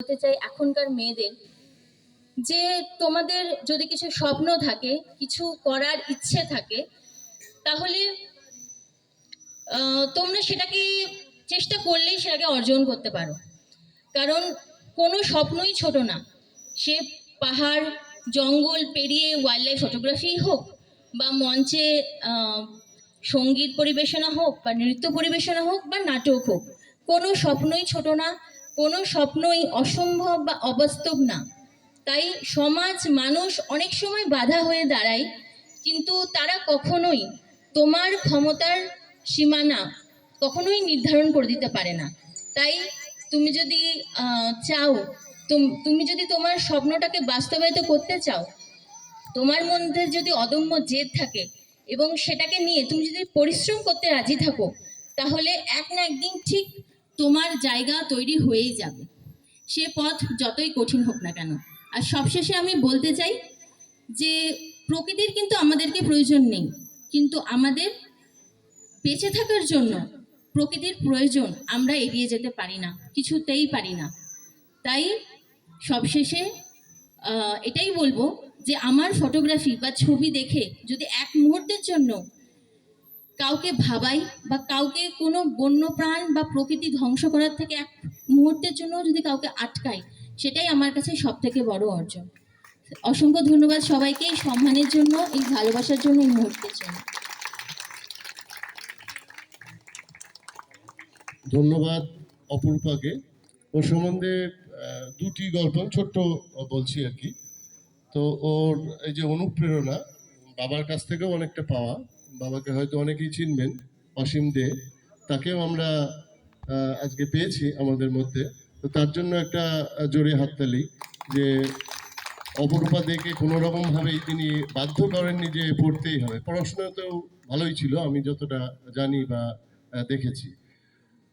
বলতে চাই এখনকার মেয়েদের যে তোমাদের যদি কিছু স্বপ্ন থাকে, কিছু করার ইচ্ছে থাকে, তাহলে তোমরা সেটাকে চেষ্টা করলেই সেটাকে অর্জন করতে পারো। কারণ কোনো স্বপ্নই ছোট না। সে পাহাড়, জঙ্গল পেরিয়ে ওয়াইল্ড লাইফ ফটোগ্রাফি হোক বা মঞ্চে সংগীত পরিবেশনা হোক বা নৃত্য পরিবেশনা হোক বা নাটক হোক, কোনো স্বপ্নই ছোট না। কোনো স্বপ্নই অসম্ভব বা অবাস্তব না। তাই সমাজ মানুষ অনেক সময় বাধা হয়ে দাঁড়ায়, কিন্তু তারা কখনোই তোমার ক্ষমতার সীমানা কখনোই নির্ধারণ করে দিতে পারে না। তাই তুমি যদি চাও তুম- যদি তোমার স্বপ্নটাকে বাস্তবায়িত করতে চাও, তোমার মধ্যে যদি অদম্য জেদ থাকে এবং সেটাকে নিয়ে তুমি যদি পরিশ্রম করতে রাজি থাকো, তাহলে এক না একদিন ঠিক তোমার জায়গা তৈরি হয়েই যাবে। সে পথ যতই কঠিন হোক না কেন। আর সবশেষে আমি বলতে চাই যে, প্রকৃতির কিন্তু আমাদেরকে প্রয়োজন নেই। কিন্তু আমাদের বেঁচে থাকার জন্য প্রকৃতির প্রয়োজন আমরা এড়িয়ে যেতে পারি না, কিছুতেই পারি না। তাই সবশেষে এটাই বলব যে, আমার ফটোগ্রাফি বা ছবি দেখে যদি এক মুহূর্তের জন্য কাউকে ভাবাই বা কাউকে কোনো বন্যপ্রাণ বা প্রকৃতি ধ্বংস করার থেকে এক মুহূর্তের জন্য যদি কাউকে আটকাই, সেটাই আমার কাছে সব থেকে বড় অর্জন। অসংখ্য ধন্যবাদ সবাইকে এই সম্মানের জন্য, এই ভালোবাসার জন্য এই মুহূর্তের জন্য। ধন্যবাদ অপরূপাকে। ওর সম্বন্ধে দুটি গল্প ছোট্ট বলছি আর কি। তো ওর এই যে অনুপ্রেরণা, বাবার কাছ থেকেও অনেকটা পাওয়া। বাবাকে হয়তো অনেকেই চিনবেন, অসীম দে। তাকেও আমরা আজকে পেয়েছি আমাদের মধ্যে। তো তার জন্য একটা জোরে হাততালি যে অপরূপা দেখে কোনো রকমভাবেই তিনি বাধ্য করেননি যে পড়তেই হবে। পড়াশোনাতেও ভালোই ছিল, আমি যতটা জানি বা দেখেছি।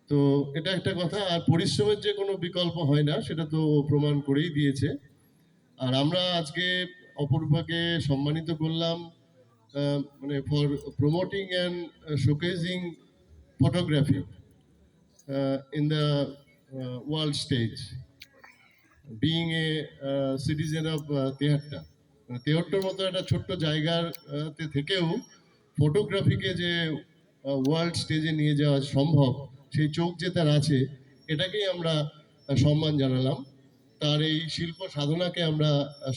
তো এটা একটা কথা, আর পরিশ্রমের যে কোনো বিকল্প হয় না, সেটা তো প্রমাণ করেই দিয়েছে। আর আমরা আজকে অপরূপাকে সম্মানিত করলাম মানে for promoting and showcasing photography in the world stage being a citizen of Tehatta তেহট্টর মতো একটা ছোট্ট জায়গার থেকেও ফটোগ্রাফিকে যে ওয়ার্ল্ড স্টেজে নিয়ে যাওয়া সম্ভব, সেই চোখ যে তার আছে, এটাকেই আমরা সম্মান জানালাম। তার এই শিল্প সাধনাকে আমরা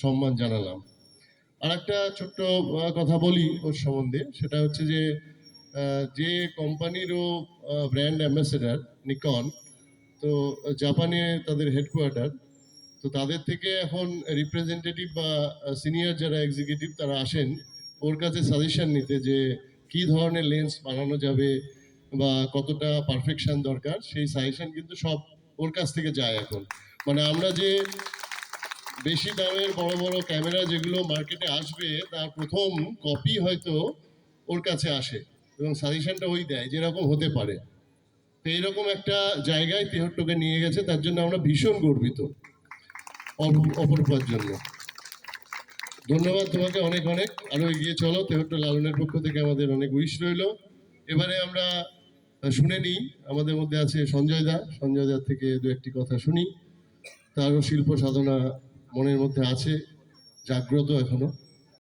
সম্মান জানালাম। আর একটা ছোট্ট কথা বলি ওর সম্বন্ধে। সেটা হচ্ছে যে যে কোম্পানিরও ব্র্যান্ড অ্যাম্বাসেডার নিকন তো জাপানে তাদের হেডকোয়ার্টার তো তাদের থেকে এখন রিপ্রেজেন্টেটিভ বা সিনিয়র যারা এক্সিকিউটিভ তারা আসেন, ওর কাছে সাজেশন নিতে যে কি ধরনের লেন্স বানানো যাবে বা কতটা পারফেকশন দরকার, সেই সাজেশন কিন্তু সব ওর কাছ থেকে যায় এখন। মানে আমরা যে বেশি দামের বড় বড় ক্যামেরা যেগুলো মার্কেটে আসবে, তার প্রথম কপি হয়তো ওর কাছে আসে এবং সাজেশনটা ওই দেয়, যেরকম হতে পারে। তো এইরকম একটা জায়গায় তেহট্টকে নিয়ে গেছে, তার জন্য আমরা ভীষণ গর্বিত অপ- অপরূপার জন্য। ধন্যবাদ তোমাকে অনেক অনেক। আরও এগিয়ে চলো, তেহট্ট লালনের পক্ষ থেকে আমাদের অনেক উইশ রইল। এবারে আমরা শুনে নিই, আমাদের মধ্যে আছে সঞ্জয় দা। সঞ্জয় দার থেকে দু একটি কথা শুনি। তারও শিল্প সাধনা মনের মধ্যে আছে জাগ্রত এখনও।